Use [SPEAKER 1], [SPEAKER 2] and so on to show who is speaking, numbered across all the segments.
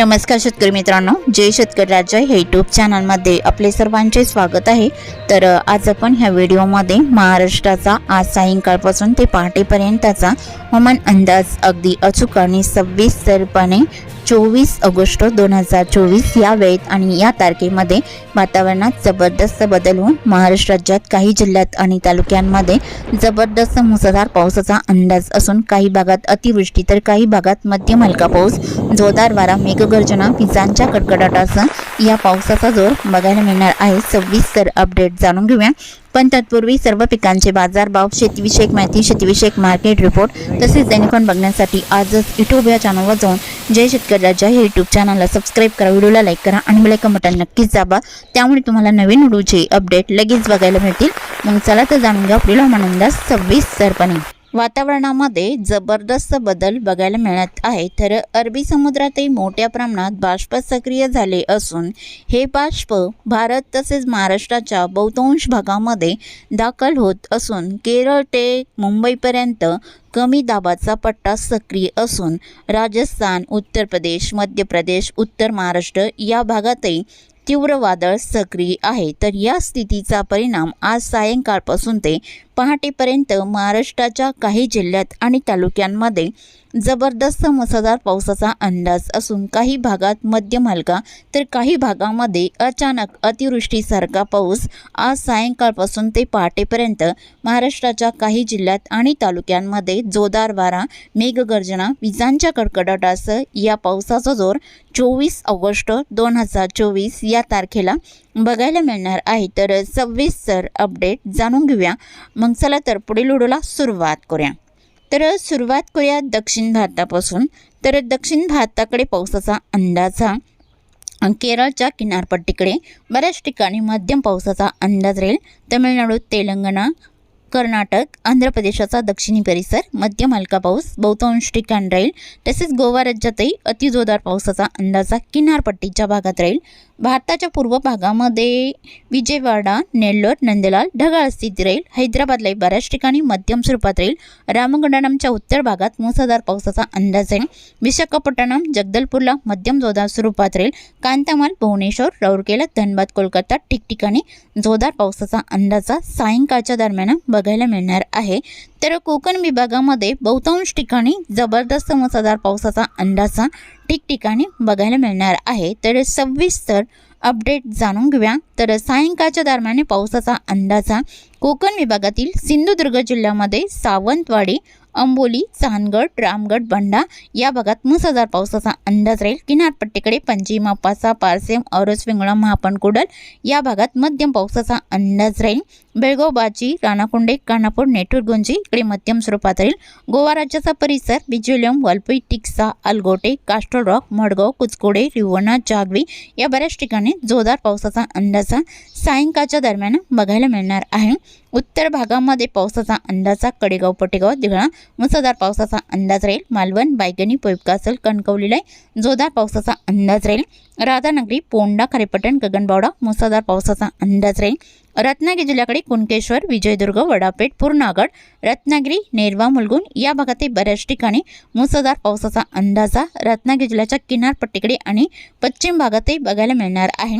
[SPEAKER 1] नमस्कार शेतकरी मित्रांनो जय शेतकरी राज्य हे यूट्यूब चॅनलमध्ये आपले सर्वांचे स्वागत आहे. तर आज आपण ह्या व्हिडिओमध्ये महाराष्ट्राचा आज सायंकाळपासून ते पहाटेपर्यंतचा हवामान अंदाज अगदी अचूक आणि सविस्तरपणे चोवीस ऑगस्ट दोन हजार चोवीस या वेळेत आणि या तारखेमध्ये वातावरणात जबरदस्त बदल होऊन महाराष्ट्र राज्यात काही जिल्ह्यात आणि तालुक्यांमध्ये जबरदस्त मुसळधार पावसाचा अंदाज असून काही भागात अतिवृष्टी तर काही भागात मध्यम हलका पाऊस जोरदार वारा मेघगर्जना विजांच्या कडकडाटासह या पावसाचा जोर बघायला मिळणार आहे. सविस्तर अपडेट जाणून घेऊया. पण तत्पूर्वी सर्व पिकांचे बाजारभाव शेतीविषयक माहिती शेतीविषयक मार्केट रिपोर्ट तसेच दैनिकॉन बघण्यासाठी आजच युट्यूब या चॅनलवर जाऊन जय शेतकरी राजा हे युट्यूब चॅनलला सबस्क्राईब करा व्हिडिओला लाईक करा आणि बेलायकन बटन नक्कीच दाबा. त्यामुळे तुम्हाला नवीन व्हिडिओचे अपडेट लगेच बघायला मिळतील. मग चला तर जाणून घ्या आपल्याला सव्वीस सरपणे. वातावरणामध्ये जबरदस्त बदल बघायला मिळत आहे. तर अरबी समुद्रातही मोठ्या प्रमाणात बाष्प सक्रिय झाले असून हे बाष्प भारत तसेच महाराष्ट्राच्या बहुतांश भागामध्ये दाखल होत असून केरळ ते मुंबईपर्यंत कमी दाबाचा पट्टा सक्रिय असून राजस्थान उत्तर प्रदेश मध्य प्रदेश उत्तर महाराष्ट्र या भागातही तीव्र वादळ सक्रिय आहे. तर या स्थितीचा परिणाम आज सायंकाळपासून ते पहाटेपर्यंत महाराष्ट्राच्या काही जिल्ह्यात आणि तालुक्यांमध्ये जबरदस्त मुसळधार पावसाचा अंदाज असून काही भागात मध्यम हलका तर काही भागामध्ये अचानक अतिवृष्टीसारखा पाऊस आज सायंकाळपासून ते पहाटेपर्यंत महाराष्ट्राच्या काही जिल्ह्यात आणि तालुक्यांमध्ये जोरदार वारा मेघगर्जना विजांच्या कडकडाटासह या पावसाचा जोर चोवीस ऑगस्ट दोन हजार चोवीस या तारखेला बघायला मिळणार आहे. तर सव्वीस सर अपडेट जाणून घेऊया. मग चला तर पुढील व्हिडिओला सुरुवात करूया. तर सुरुवात करूया दक्षिण भारतापासून. तर दक्षिण भारताकडे पावसाचा अंदाज हा केरळच्या किनारपट्टीकडे. बऱ्याच ठिकाणी मध्यम पावसाचा अंदाज राहील. तमिळनाडू तेलंगणा कर्नाटक आंध्र प्रदेशाचा दक्षिणी परिसर मध्य हलका पाऊस बहुतांश ठिकाण राहील. तसेच गोवा राज्यातही अतिजोरदार पावसाचा अंदाजा किनारपट्टीच्या भागात राहील. भारताच्या पूर्व भागामध्ये विजयवाडा नेल्लोर नंदलाल ढगाळ स्थिती राहील. हैदराबादलाही बऱ्याच ठिकाणी मध्यम स्वरूपात राहील. रामगंडानमच्या उत्तर भागात मुसळधार पावसाचा अंदाज आहे. विशाखापट्टणम जगदलपूरला मध्यम जोरदार स्वरूपात राहील. कांतामाल भुवनेश्वर राऊरकेला धनबाद कोलकाता ठिकठिकाणी जोरदार पावसाचा अंदाजा सायंकाळच्या दरम्यान बघायला मिळणार आहे. तर कोकण विभागामध्ये बहुतांश ठिकाणी जबरदस्त मुसळधार पावसाचा अंदाजा ठिकठिकाणी बघायला मिळणार आहे. तर सविस्तर अपडेट जाणून घेऊया. तर सायंकाळच्या दरम्यान पावसाचा अंदाजा कोकण विभागातील सिंधुदुर्ग जिल्ह्यामध्ये सावंतवाडी अंबोली चांदगड रामगड बंडा या भागात मुसळधार पावसाचा अंदाज राहील. किनारपट्टीकडे पंचीम अपासा पारसेम औरस वेंगुळा महापणकुडल या भागात मध्यम पावसाचा अंदाज राहील. बेळगाव बाजी राणाकुंडे कानापूर नेटूर गुंजी इकडे मध्यम स्वरूपात राहील गोवा राज्याचा परिसर बिजुलियम वालपई टिक्सा अलगोटे कास्टल रॉक मडगाव कुचकोडे रिवणा जागवी या बऱ्याच ठिकाणी जोरदार पावसाचा अंदाजा सायंकाळच्या दरम्यान बघायला मिळणार आहे. उत्तर भागामध्ये पावसाचा अंदाजा कडेगाव पटेगाव दिघळा मुसळधार पावसाचा अंदाज राहील. मालवण बायगणी पोपकासल कणकवलीला जोरदार पावसाचा अंदाज राहील. राधानगरी पोंडा खारेपटण गगनबावडा मुसळधार पावसाचा अंदाज राहील. रत्नागिरी जिल्ह्याकडे कुणकेश्वर विजयदुर्ग वडापेठ पूर्णागड रत्नागिरी नेरवा मुलगुण या भागातील बऱ्याच ठिकाणी मुसळधार पावसाचा अंदाज रत्नागिरी जिल्ह्याच्या किनारपट्टीकडे आणि पश्चिम भागातही बघायला मिळणार आहे.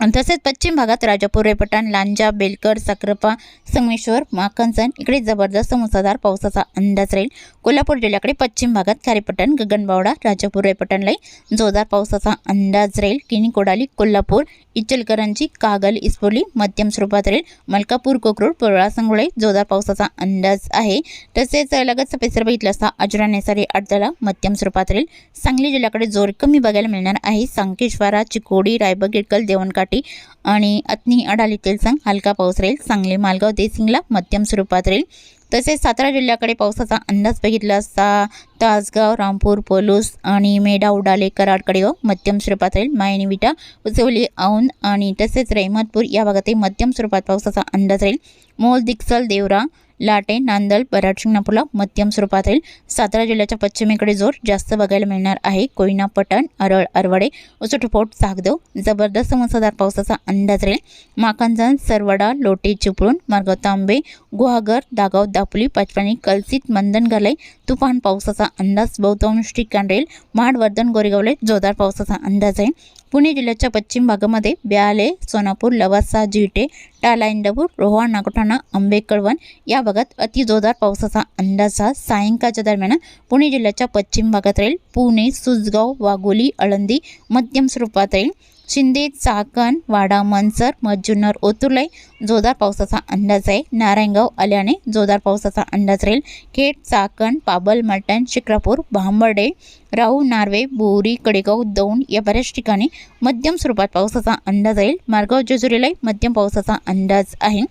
[SPEAKER 1] तसेच पश्चिम भागात राजापूर रेपटाण लांजा बेलकर साक्रपा संगमेश्वर माखनसन इकडे जबरदस्त मुसळधार पावसाचा अंदाज राहील. कोल्हापूर जिल्ह्याकडे पश्चिम भागात खारेपटण गगनबावडा राजापूर रेपटणलाही जोरदार पावसाचा अंदाज राहील. किनी कोडाली कोल्हापूर इचलकरंजी कागल इस्पोली मध्यम स्वरूपात राहील. मलकापूर कोकरूड पोळा संगोळे जोरदार पावसाचा अंदाज आहे. तसेच लगतचा परिसर बघितला असता अजुरा नेसारी अडदला मध्यम स्वरूपात राहील. सांगली जिल्ह्याकडे जोर कमी बघायला मिळणार आहे. सांकेश्वरा चिकोडी रायबगेडकल इडकल देवणकाठी आणि अतनी अडाली तेलसंग हलका पाऊस राहील. सांगली मालगाव देसिंगला मध्यम स्वरूपात राहील. तसेच सातारा जिल्ह्याकडे पावसाचा अंदाज बघितला असता तासगाव रामपूर पोलूस आणि मेढा उडाले कराडकडे कडेगाव मध्यम स्वरूपात राहील. मायनी विटा उचवली औंध आणि तसेच रेहमतपूर या भागातही मध्यम स्वरूपात पावसाचा अंदाज राहील. मोल दिक्सल देवरा लाटे नांदल बराड शिंगणापूरला मध्यम स्वरूपात राहील सातारा जिल्ह्याच्या पश्चिमेकडे जोर जास्त बघायला मिळणार आहे. कोयना पटण अरळ अरवडे उसुटपोट सागदेव जबरदस्त मुसळधार पावसाचा अंदाज राहील. माकांजन सरवडा लोटे चिपळूण मार्गाव तांबे गुहागर दागाव दापोली पाचपाणी कलसित मंदनगरलाई तुफान पावसाचा अंदाज बहुतांश ठिकाण राहील. महाडवर्धन गोरेगावले जोरदार पावसाचा अंदाज आहे. पुणे जिल्ह्याच्या पश्चिम भागामध्ये ब्याले सोनापूर लवासा जिटे टाला इंदापूर रोहा नागोठाणा आंबेकळवण या भागात अति जोरदार पावसाचा अंदाज हा सायंकाळच्या दरम्यान पुणे जिल्ह्याच्या पश्चिम भागात राहील. पुणे सुजगाव वाघोली आळंदी मध्यम स्वरूपात राहील. शिंदे चाकण वाडा मनसर मज्जुनर ओतुलई जोरदार पावसाचा अंदाज आहे. नारायणगाव आल्याने जोरदार पावसाचा अंदाज राहील. खेड चाकण पाबल मटण शिक्रापूर भांबर्डे राहू नार्वे बोरी कडेगाव दौंड या बऱ्याच ठिकाणी मध्यम स्वरूपात पावसाचा अंदाज राहील. मार्गाव जेजुरीलाही मध्यम पावसाचा अंदाज आहे.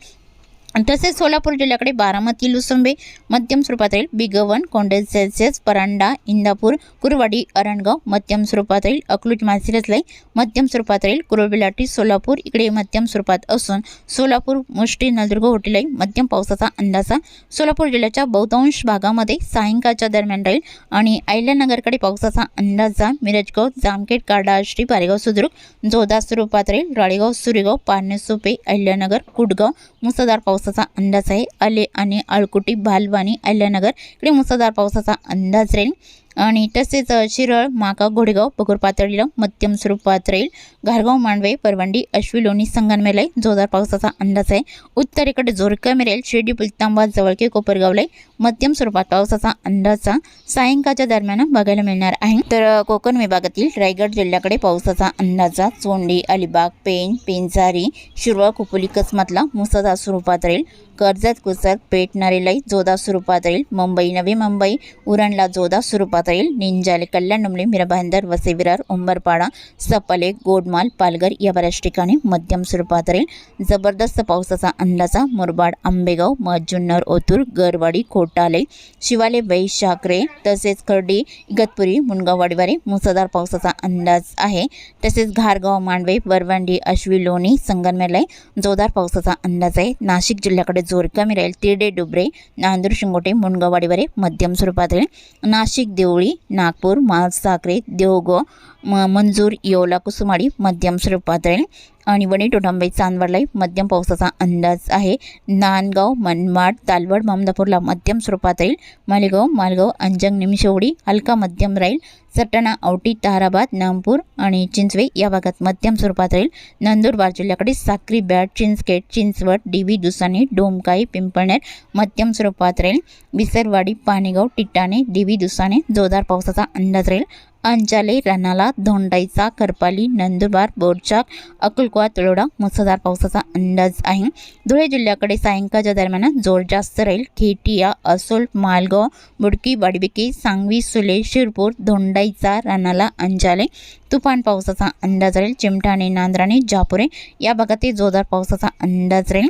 [SPEAKER 1] तसेच सोलापूर जिल्ह्याकडे बारामती लुसंबे मध्यम स्वरूपात राहील बिगवन कोंडेल सेल्सिअस परांडा इंदापूर कुरवाडी अरणगाव मध्यम स्वरूपात राहील अकलूज मासिरसलाई मध्यम स्वरूपात राहील कुरबिलाटी सोलापूर इकडे मध्यम स्वरूपात असून सोलापूर मुष्टी नलदुर्ग होटीलाई मध्यम पावसाचा अंदाजा. सोलापूर जिल्ह्याच्या बहुतांश भागामध्ये सायंकाळच्या दरम्यान राहील आणि अहिल्यानगरकडे पावसाचा अंदाजा. मिरजगाव जामखेड काडा आष्टी पारेगाव सुद्रुक जोधा स्वरूपात राहील. राळेगाव सुरेगाव पारणे सोपे अहिल्यानगर कुडगाव मुसळधार पावसाचा अंदाज आहे. आले आणि आळकुटी बालवाणी अहिल्यानगर. इकडे मुसळधार पावसाचा अंदाज राहील. आणि तसेच शिरळ माका घोडेगाव बगोर पातळीला मध्यम स्वरूपात राहील घारगाव मांडवे परवंडी अश्वी लोणी संगनमेलाई जोरदार पावसाचा अंदाज आहे. उत्तरेकडे जोर कमी राहील शिर्डी पुलतांबा जवळके कोपरगावलाई मध्यम स्वरूपात पावसाचा अंदाजा सायंकाळच्या दरम्यान बघायला मिळणार आहे. तर कोकण विभागातील रायगड जिल्ह्याकडे पावसाचा अंदाजा चोंडी अलिबाग पेन पेंजारी शिरवळ कुपोली कसमतला मुसळधार स्वरूपात राहील कर्जत कुसर पेठ नरेलाई स्वरूपात राहील मुंबई नवी मुंबई उरणला जोरदार स्वरूपात राहील निंजाले कल्याण मिरभांदर मिराभांदर वसे विरार उंबरपाडा सपले गोडमाल पालघर या बऱ्याच ठिकाणी मध्यम स्वरूपात राहील जबरदस्त पावसाचा अंदाजा मुरबाड आंबेगाव मजुन्नर ओतूर गरवाडी खोटाले शिवाले वैशाकरे तसेच खर्डी इगतपुरी मुनगाव वाडीवारे मुसळधार पावसाचा अंदाज आहे. तसेच घारगाव मांडवे वरवंडी अश्वी लोणी संगनमेरलाई जोरदार पावसाचा अंदाज आहे. नाशिक जिल्ह्याकडे जोर कमी राहील तिरडे डुबरे नांदूर शिंगोटे मुनगावाडीवरे मध्यम स्वरूपात राहील नाशिक देवळी नागपूर मालसाखरे देवगो म मंजूर येवला कुसुमाडी मध्यम स्वरूपात राहील आणि वणी टोटांबाई चांदवडलाही मध्यम पावसाचा अंदाज आहे. नांदगाव मनमाड तालवड ममदापूरला मध्यम स्वरूपात राहील. मालेगाव मालगाव अंजंग निमशेवडी हलका मध्यम राहील. सटाणा औटी ताराबाद नामपूर आणि चिंचवे या भागात मध्यम स्वरूपात राहील. नंदुरबार जिल्ह्याकडे साक्री बॅट चिंचखेड चिंचवड डीवी दुसाने डोमकाई पिंपळनेर मध्यम स्वरूपात राहील. विसरवाडी पाणेगाव टिटाणे डीवी दुसाने जोरदार पावसाचा अंदाज राहील. अंजाले रनाला धोंडाईचा करपाली नंदुरबार बोरचाक अकलकुवा तळोडा मुसळधार पावसाचा अंदाज आहे. धुळे जिल्ह्याकडे सायंकाळच्या दरम्यान जोर जास्त राहील. खेटिया असोल मालगाव बुडकी वाडबिकी सांगवी सुले शिरपूर धोंडाईचा रणाला अंजाले. तुफान पावसाचा अंदाज राहील. चिमठाणे नांद्राणे जापुरे. या भागातील जोरदार पावसाचा अंदाज राहील.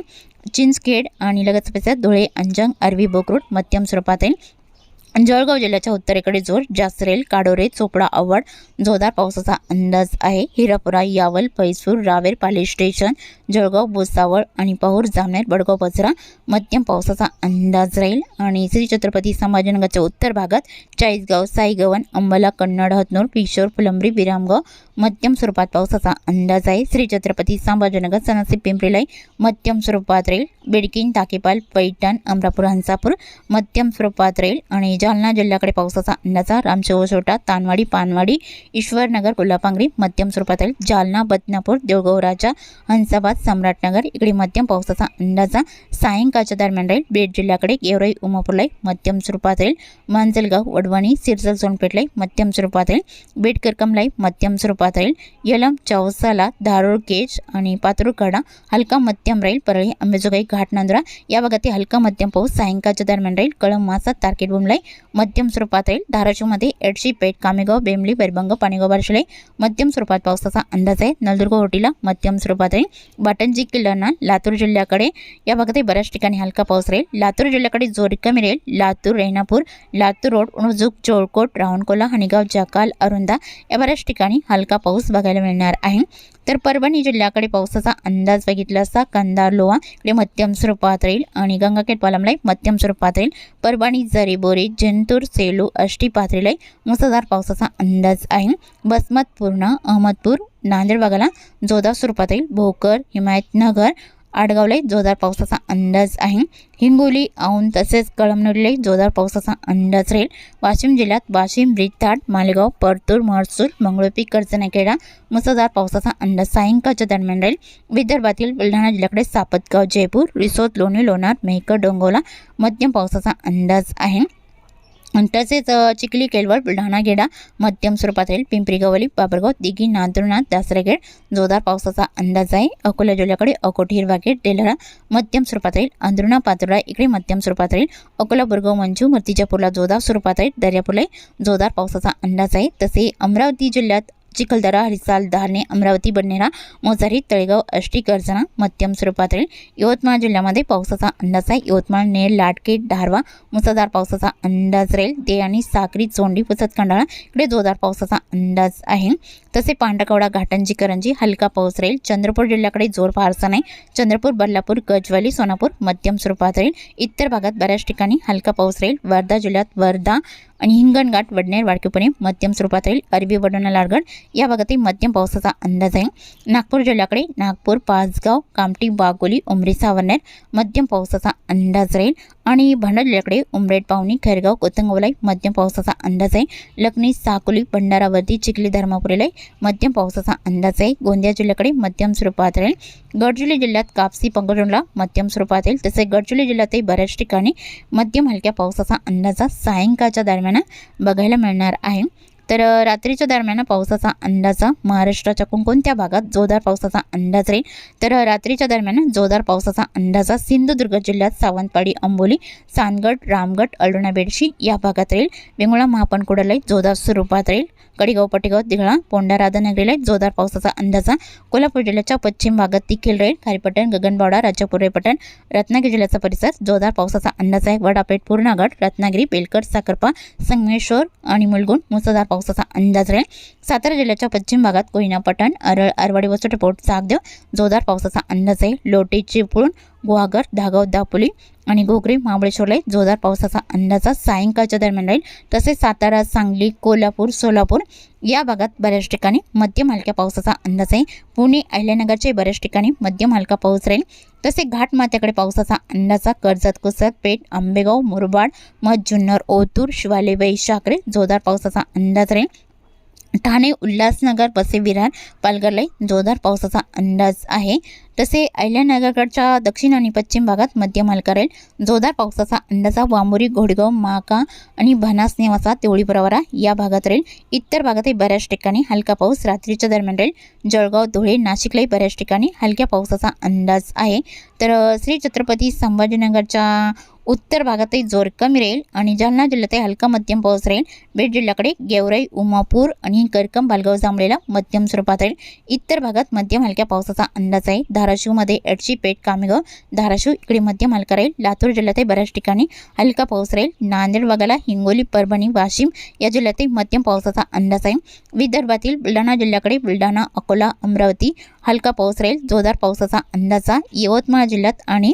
[SPEAKER 1] चिंचखेड आणि लगतच धुळे अंजंग अरवी बोकरूड मध्यम स्वरूपात येईल जळगाव जिल्ह्याच्या उत्तरेकडे जोर जासरेल काडोरे चोपडा आवड जोरदार पावसाचा अंदाज आहे. हिरापुरा यावल पैसूर रावेर पाले स्टेशन जळगाव भुसावळ आणि पाहूर जामनेर बडगाव बजरा मध्यम पावसाचा अंदाज राहील. आणि श्री छत्रपती संभाजीनगरच्या उत्तर भागात चाळीसगाव साईगवन अंबला कन्नड हतनूर किशोर फुलंब्री विरामगाव मध्यम स्वरूपात पावसाचा अंदाज आहे. श्री छत्रपती संभाजीनगर सनसी पिंपरीलाई मध्यम स्वरूपात राहील. बिडकीन ताकेपाल पैठण अमरापूर हंसापूर मध्यम स्वरूपात राहील. आणि जालना जिल्ह्याकडे पावसाचा अंदाजा रामशिवसोटा तानवाडी पानवाडी ईश्वरनगर कोल्हापांगरी मध्यम स्वरूपात राहील जालना बदनापूर देवगाव राजा हंसाबाद सम्राटनगर इकडे मध्यम पावसाचा अंदाजा सायंकाळच्या दरम्यान राहील बीड जिल्ह्याकडे गेवराई उमापूरलाई मध्यम स्वरूपात राहील मांजलगाव वडवणी सिरसल सोनपेठलाई मध्यम स्वरूपात राहील बीड करकमलाई मध्यम स्वरूपात राहील यलम चौसाला धारूळ केज आणि पातुरकडा हलका मध्यम राहील परळी अंबेजोगाई घाटनांदुरा. या भागातील हलका मध्यम पाऊस सायंकाळच्या दरम्यान राहील. कळम मासा तारकेट बुमलाई मध्यम स्वरूपात राहील. धाराशिवमध्ये एडशी पेठ कामेगाव बेंबली बैरभंग पाणीगाव बारशिलाई मध्यम स्वरूपात पावसाचा अंदाज आहे. नलदुर्ग होटीला मध्यम स्वरूपात राहील. बाटणजी किल्लांना लातूर जिल्ह्याकडे या भागातही बऱ्याच ठिकाणी हलका पाऊस राहील. लातूर जिल्ह्याकडे जोर कमी राहील. लातूर रेणापूर लातूर रोड उणजूक चोळकोट रावणकोला हणीगाव जकाल अरुंदा या बऱ्याच ठिकाणी हलका पाऊस बघायला मिळणार आहे. तर परभणी जिल्ह्याकडे पावसाचा अंदाज बघितला असता कंधार लोहा इकडे मध्यम स्वरूपात राहील आणि गंगाखेड पालमलाई मध्यम स्वरूपात राहील. परभणी जरीबोरी जिंतूर सेलू अष्टी पातळीलाई मुसळधार पावसाचा अंदाज आहे. बसमतपूर्ण अहमदपूर नांदेड भागाला जोरदार स्वरूपात राहील. भोकर हिमायतनगर आडगावला जोरदार पावसाचा अंदाज आहे. हिंगोली औंध तसेच कळमनुरीलाही जोरदार पावसाचा अंदाज राहील. वाशिम जिल्ह्यात वाशिम रिताड मालेगाव परतूर महसूल मंगळुपी कर्जनाखेडा मुसळधार पावसाचा अंदाज सायंकाळच्या दरम्यान राहील. विदर्भातील बुलढाणा जिल्ह्याकडे सापतगाव जयपूर रिसोद लोणी लोणार मेहकर डोंगोला मध्यम पावसाचा अंदाज आहे. तसेच चिखली केलवड बुलढाणा गेडा मध्यम स्वरूपात राहील. पिंपरी गवली बाबरगाव दिघी नांदुरनाथ दासरेगेड जोरदार पावसाचा अंदाज आहे. अकोला जिल्ह्याकडे अकोट हिरवागेट डेलरा मध्यम स्वरूपात राहील. अंधुणा पातुरा इकडे मध्यम स्वरूपात राहील. अकोला बुरगाव मंजू मूर्तिजापूरला जोरदार स्वरूपात राहील. दर्यापूरला जोरदार पावसाचा अंदाज आहे. तसे अमरावती जिल्ह्यात चिखलदरा हरिसाल धारणे अमरावती बडनेरा मोजारी तळेगाव अष्टी गर्जना मध्यम स्वरूपात राहील यवतमाळ जिल्ह्यामध्ये पावसाचा अंदाज आहे. यवतमाळ नेर लाटके धारवा मुसळधार पावसाचा अंदाज राहील. ते आणि साक्री चोंडी पुसत खंडाळा इकडे जोरदार पावसाचा अंदाज आहे. तसे पांढरकवडा घाटंजी करंजी हलका पाऊस राहील. चंद्रपूर जिल्ह्याकडे जोर फारसा नाही. चंद्रपूर बल्लापूर गजवाली सोनापूर मध्यम स्वरूपात राहील. इतर भागात बऱ्याच ठिकाणी हलका पाऊस राहील. वर्धा जिल्ह्यात वर्धा आणि हिंगणघाट वडनेर वाळकीपुणे मध्यम स्वरूपात राहील अरबी वडोणा लालगड या भागातही मध्यम पावसाचा अंदाज आहे. नागपूर जिल्ह्याकडे नागपूर पाचगाव कामठी बागोली उमरी सावरनेर मध्यम पावसाचा अंदाज राहील. आणि भंडारा उमरेड पावनी खैरगाव कोतंगवलाई मध्यम पावसाचा अंदाज आहे. लखनी साकोली भंडारावरती चिखली धर्मापुरीलाई मध्यम पावसाचा अंदाज आहे. गोंदिया जिल्ह्याकडे मध्यम स्वरूपात राहील. गडचिरोली जिल्ह्यात कापसी पंगडोनला मध्यम स्वरूपात येईल तसे गडचिरोली जिल्ह्यातही बऱ्याच ठिकाणी मध्यम हलक्या पावसाचा अंदाज सायंकाळच्या दरम्यान बघायला मिळणार आहे. तर रात्रीच्या दरम्यान पावसाचा अंदाजा महाराष्ट्राच्या कोणकोणत्या भागात जोरदार पावसाचा अंदाज राहील तर रात्रीच्या दरम्यान जोरदार पावसाचा अंदाजा सिंधुदुर्ग जिल्ह्यात सावंतवाडी अंबोली सानगड रामगड अळुणा बेडशी या भागात राहील. वेंगुळा महापणकुडाला जोरदार स्वरूपात राहील. कडेगाव पटेगाव दिघळा पोंडा राधानगरीला जोरदार पावसाचा अंदाजा कोल्हापूर जिल्ह्याच्या पश्चिम भागात देखील राहील. खारीपटण गगनबावडा राजापूर रत्नागिरी जिल्ह्याचा परिसर जोरदार पावसाचा अंदाज आहे. वडापेठ पूर्णागड रत्नागिरी बेलकर साखरपा संगमेश्वर आणि मुलगुण मुसळधार पावसाचा अंदाज राहील. सातारा जिल्ह्याच्या पश्चिम भागात कोयना पठण अरळ अरवाडी वसटपोट सागदेव जोरदार पावसाचा अंदाज आहे. लोटे चिपळूण गुहागर धागाव दापोली आणि घोगरी महाबळेश्वरला जोरदार पावसाचा अंदाजा सायंकाळच्या दरम्यान राहील. तसेच सातारा सांगली कोल्हापूर सोलापूर या भागात बऱ्याच ठिकाणी मध्यम हलक्या पावसाचा अंदाज आहे. पुणे अहिल्यानगरचे बऱ्याच ठिकाणी मध्यम हलका पाऊस राहील. तसे घाटमात्याकडे पावसाचा अंदाजा कर्जत कुसत पेठ आंबेगाव मुरबाड मध जुन्नर ओतूर शिवाले वैशाखरे जोरदार पावसाचा अंदाज राहील. ठाणे उल्हासनगर पसे विरार पालघरला जोरदार पावसाचा अंदाज आहे. तसे अहिल्यानगरकडच्या दक्षिण आणि पश्चिम भागात मध्य मालकारेल राहील जोरदार पावसाचा अंदाजा. वांबोरी घोडगाव माका आणि भनास नेवासा तेवळी प्रवारा या भागात राहील. इतर भागातही बऱ्याच ठिकाणी हलका पाऊस. रात्रीच्या दरम्यान राहील. जळगाव धुळे नाशिकलाही बऱ्याच ठिकाणी हलक्या पावसाचा अंदाज आहे. तर श्री छत्रपती संभाजीनगरच्या उत्तर भागातही जोर कमी राहील आणि जालना जिल्ह्यातही हलका मध्यम पाऊस राहील. बीड जिल्ह्याकडे गेवराई उमापूर आणि करकम बालगाव जांभळेला मध्यम स्वरूपात राहील. इतर भागात मध्यम हलक्या पावसाचा अंदाज आहे. धाराशिवमध्ये एडशी पेठ कामेगाव धाराशिव इकडे मध्यम हलका राहील. लातूर जिल्ह्यातही बऱ्याच ठिकाणी हलका पाऊस राहील. नांदेड वगळा हिंगोली परभणी वाशिम या जिल्ह्यातही मध्यम पावसाचा अंदाज आहे. विदर्भातील बुलढाणा जिल्ह्याकडे बुलढाणा अकोला अमरावती हलका पाऊस राहील. जोरदार पावसाचा अंदाजा यवतमाळ जिल्ह्यात आणि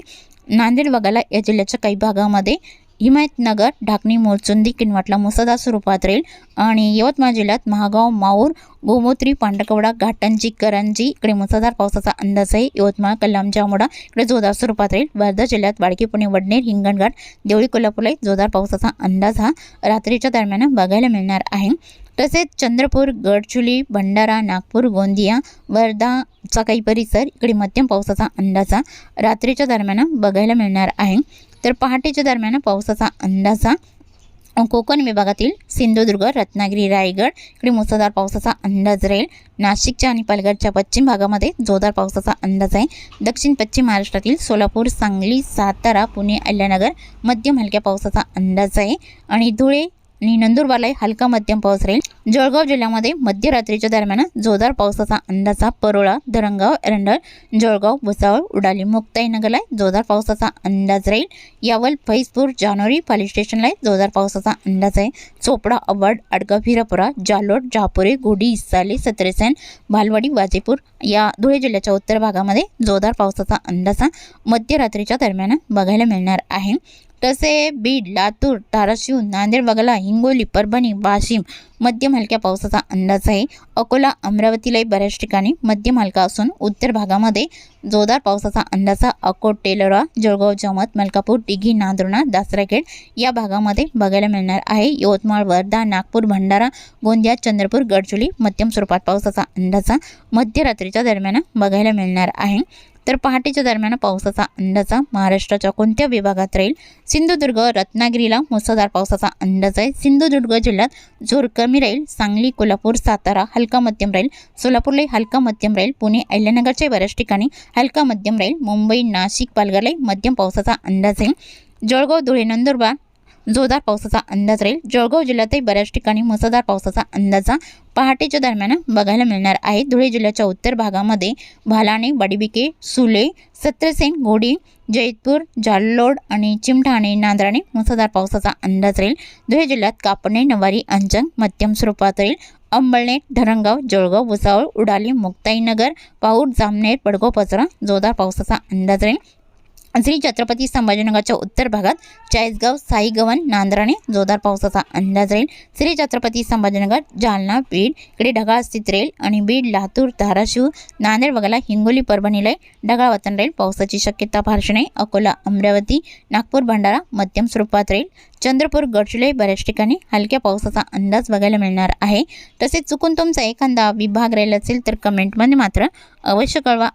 [SPEAKER 1] नांदेड वगळा या जिल्ह्याच्या काही भागामध्ये हिमायतनगर ढाकणी मोरचुंदी किनवाटला मुसळधार स्वरूपात राहील. आणि यवतमाळ जिल्ह्यात महागाव माऊर गोमोत्री पांढरकवडा घाटंजी करंजी इकडे मुसळधार पावसाचा अंदाज आहे. यवतमाळ कल्याण जामोडा इकडे जोरदार स्वरूपात राहील. वर्धा जिल्ह्यात वाडकी पुणे वडनेर हिंगणघाट देवळी कोल्हापूरला जोरदार पावसाचा अंदाज हा रात्रीच्या दरम्यान बघायला मिळणार आहे. तसेच चंद्रपूर गडचुली भंडारा नागपूर गोंदिया वर्धाचा काही परिसर इकडे मध्यम पावसाचा अंदाजा रात्रीच्या दरम्यान बघायला मिळणार आहे. तर पहाटेच्या दरम्यान पावसाचा अंदाजा कोकण विभागातील सिंधुदुर्ग रत्नागिरी रायगड इकडे मुसळधार पावसाचा अंदाज राहील. नाशिकच्या आणि पालघरच्या पश्चिम भागामध्ये जोरदार पावसाचा अंदाज आहे. दक्षिण पश्चिम महाराष्ट्रातील सोलापूर सांगली सातारा पुणे अहिल्यानगर मध्यम हलक्या पावसाचा अंदाज आहे. आणि धुळे आणि नंदुरबारलाही हलका मध्यम पाऊस राहील. जळगाव जिल्ह्यामध्ये मध्यरात्रीच्या दरम्यान जोरदार पावसाचा अंदाजा परोळा धरणगाव एरंडळ जळगाव भुसावळ उडाली मुक्ताईनगरला जोरदार पावसाचा अंदाज राहील. यावल फैजपूर जानोरी पोलीस स्टेशनला जोरदार पावसाचा अंदाज आहे. चोपडा अवाड अडगाव हिरापुरा जालोट जहापुरे गोडी इसाले सत्रेसेन भालवाडी वाजेपूर या धुळे जिल्ह्याच्या उत्तर भागामध्ये जोरदार पावसाचा अंदाज मध्यरात्रीच्या दरम्यान बघायला मिळणार आहे. तसे बीड लातूर धाराशिव नांदेड वगळा हिंगोली परभणी वाशिम मध्यम हलक्या पावसाचा अंदाज आहे. अकोला अमरावतीलाही बऱ्याच ठिकाणी मध्यम हलका असून उत्तर भागामध्ये जोरदार पावसाचा अंदाजा अकोट टेलरा जळगाव जमत मलकापूर दिघी नांदुर्णा दासराखेड या भागामध्ये बघायला मिळणार आहे. यवतमाळ वर्धा नागपूर भंडारा गोंदिया चंद्रपूर गडचुली मध्यम स्वरूपात पावसाचा अंदाजा मध्यरात्रीच्या दरम्यान बघायला मिळणार आहे. तर पहाटेच्या दरम्यान पावसाचा अंदाजा महाराष्ट्राच्या कोणत्या विभागात राहील? सिंधुदुर्ग रत्नागिरीला मुसळधार पावसाचा अंदाज आहे. सिंधुदुर्ग जिल्ह्यात जोर कमी राहील. सांगली कोल्हापूर सातारा हलका मध्यम राहील. सोलापूरलाही हलका मध्यम राहील. पुणे अहिल्यानगरच्या बऱ्याच ठिकाणी हलका मध्यम राहील. मुंबई नाशिक पालघरलाही मध्यम पावसाचा अंदाज आहे. जळगाव धुळे नंदुरबार जोरदार पावसाचा अंदाज राहील. जळगाव जिल्ह्यातही बऱ्याच ठिकाणी मुसळधार पावसाचा अंदाजा पहाटेच्या दरम्यान बघायला मिळणार आहे. धुळे जिल्ह्याच्या उत्तर भागामध्ये भालाणे बडीबिके सुले सत्रसेन घोडी जैतपूर जालोड आणि चिमठाणे नांदराणे नांद्राणे मुसळधार पावसाचा अंदाज राहील. धुळे जिल्ह्यात कापणे नवारी अंजन मध्यम स्वरूपात राहील. अंबळनेर धरणगाव जळगाव भुसावळ उडाली मुक्ताईनगर पाऊर जामनेर पडगो पचरा जोरदार पावसाचा अंदाज राहील. श्री छत्रपती संभाजीनगरच्या उत्तर भागात चाळीसगाव साईगवन नांद्राने जोरदार पावसाचा अंदाज राहील. श्री छत्रपती संभाजीनगर जालना बीड इकडे ढगाळ स्थित राहील आणि बीड लातूर धाराशिव नांदेड वगळा हिंगोली परभणीला ढगाळ वातावरण राहील. पावसाची शक्यता फारशी नाही. अकोला अमरावती नागपूर भंडारा मध्यम स्वरूपात राहील. चंद्रपूर गडचिरोली बऱ्याच ठिकाणी हलक्या पावसाचा अंदाज बघायला मिळणार आहे. तसेच चुकून तुमचा एखादा विभाग राहिला असेल तर कमेंटमध्ये मात्र अवश्य कळवा.